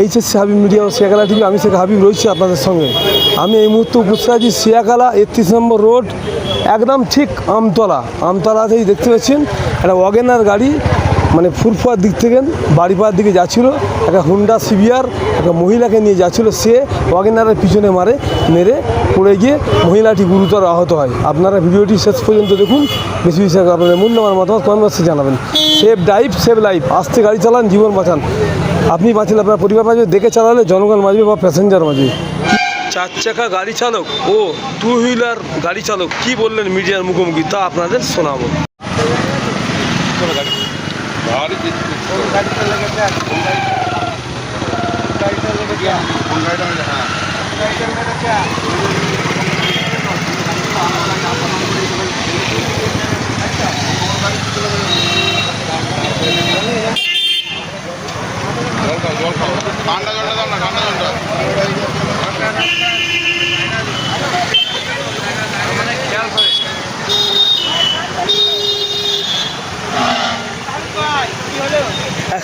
HSC Habib media ও Siakhala TV, আমি শেখ হাবিব রয়েছি আপনাদের সঙ্গে। আমি এই মুহূর্তে উপস্থিত আছি শিয়াখালা একত্রিশ নম্বর রোড, একদম ঠিক আমতলা। আমতলাতেই দেখতে পাচ্ছেন, একটা ওয়াগেনার গাড়ি মানে ফুরফুয়ার দিক থেকে, বাড়িপাড়ার দিকে যাচ্ছিল। একটা হুন্ডা সিভিয়ার একটা মহিলাকে নিয়ে যাচ্ছিল সে ওয়াগেনারের পিছনে মারে, মেরে পড়ে গিয়ে মহিলাটি গুরুতর আহত হয়। আপনারা ভিডিওটি শেষ পর্যন্ত দেখুন। বেশি বেশি আপনাদের মূল্যবান মতামত কমেন্ট বক্সে জানাবেন। সেভ ড্রাইভ সেভ লাইফ আস্তে গাড়ি চালান, জীবন বাঁচান। আপনি বাঁচলে আপনার পরিবার বাঁচবে, দেখে চালালে জনগণ বাঁচবে বা প্যাসেঞ্জার বাঁচবে। চার চাকা গাড়ি চালক ও টু হুইলার গাড়ি চালক, কি বললেন মিডিয়ার মুখোমুখি তা আপনাদের শোনাবো। ঠান্ডা জলটা দাও না ঠান্ডা জলটা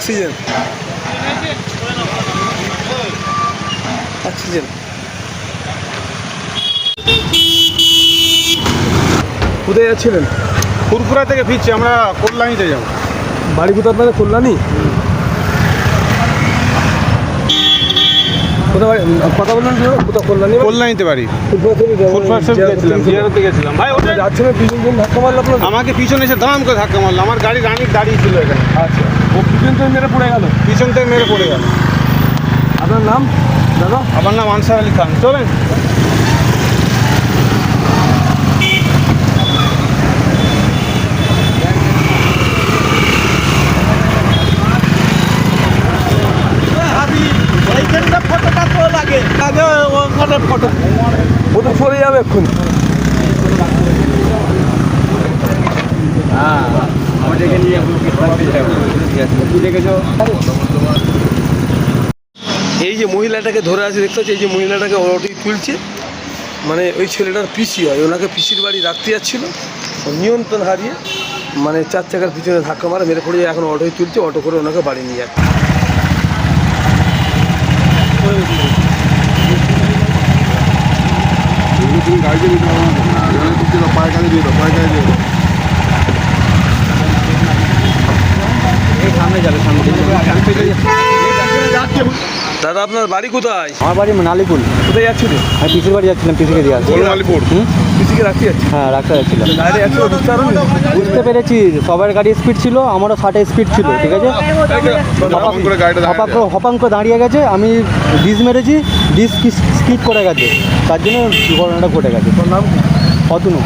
অ্যাক্সিডেন্ট অ্যাক্সিডেন্ট কোথায় যাচ্ছিলেন? ফুরফুরা থেকে ফিরছি আমরা কল্যাণীতে যাব। বাড়ি কোথাও আপনাদের কল্যাণী? বাড়ি- কথা বললেন কি কোথাও কল্যাণী বাড়ি? কল্যাণীতে বাড়ি। ফুটবল থেকে যাব। ফুরফুরা থেকে গেছিলাম জিয়ারতে গেছিলাম। ভাই ওটা যাচ্ছিলেন পিছন ধাক্কা মারলো আমাকে পিছনে এসে দাম করে ধাক্কা মারলো। আমার গাড়ি রানিক দাঁড়িয়ে ছিল এখানে। আচ্ছা। ও পিছন থেকে মেরে পড়ে গেল। পিছন থেকে মেরে পড়ে গেল। আপনার নাম? দাদা? আমার নাম আনসার আলী খান। চলেন। ও তো সরে যাবে এক্ষুনি। এই যে মহিলাটাকে ধরে আছে দেখতে পাচ্ছি? এই যে মহিলাটাকে অটোই তুলছে। মানে ওই ছেলেটার পিসি হয় ওনাকে পিসির বাড়ি রাখতে যাচ্ছিল। নিয়ন্ত্রণ হারিয়ে মানে চার চাকার পিছনে ধাক্কা মারা মেরে পড়ে এখন অটোই তুলছে অটো করে ওনাকে বাড়ি নিয়ে যাচ্ছে। দিতে না পায়ে কাজে দিয়ে দাও পায়ে কাজে দিয়ে দাও। দাদা আপনার বাড়ি কোথায়? আমার বাড়ি নালিপুল কোথায় যাচ্ছিলেন আমি পিসির বাড়ি যাচ্ছিলাম পিসিকে দিয়ে আসছি আলিপুর হুম? পিসিকে রাখতে যাচ্ছি হ্যাঁ রাখতে যাচ্ছিলাম। বুঝতে পেরেছি সবার গাড়ি স্পিড ছিল আমারও ষাটে স্পিড ছিল ঠিক আছে? হপাং করে দাঁড়িয়ে গেছে আমি ডিস মেরেছি ডিস স্কিড করে গেছে। তার জন্য ঘটনাটা ঘটে গেছে। নাম অতনু।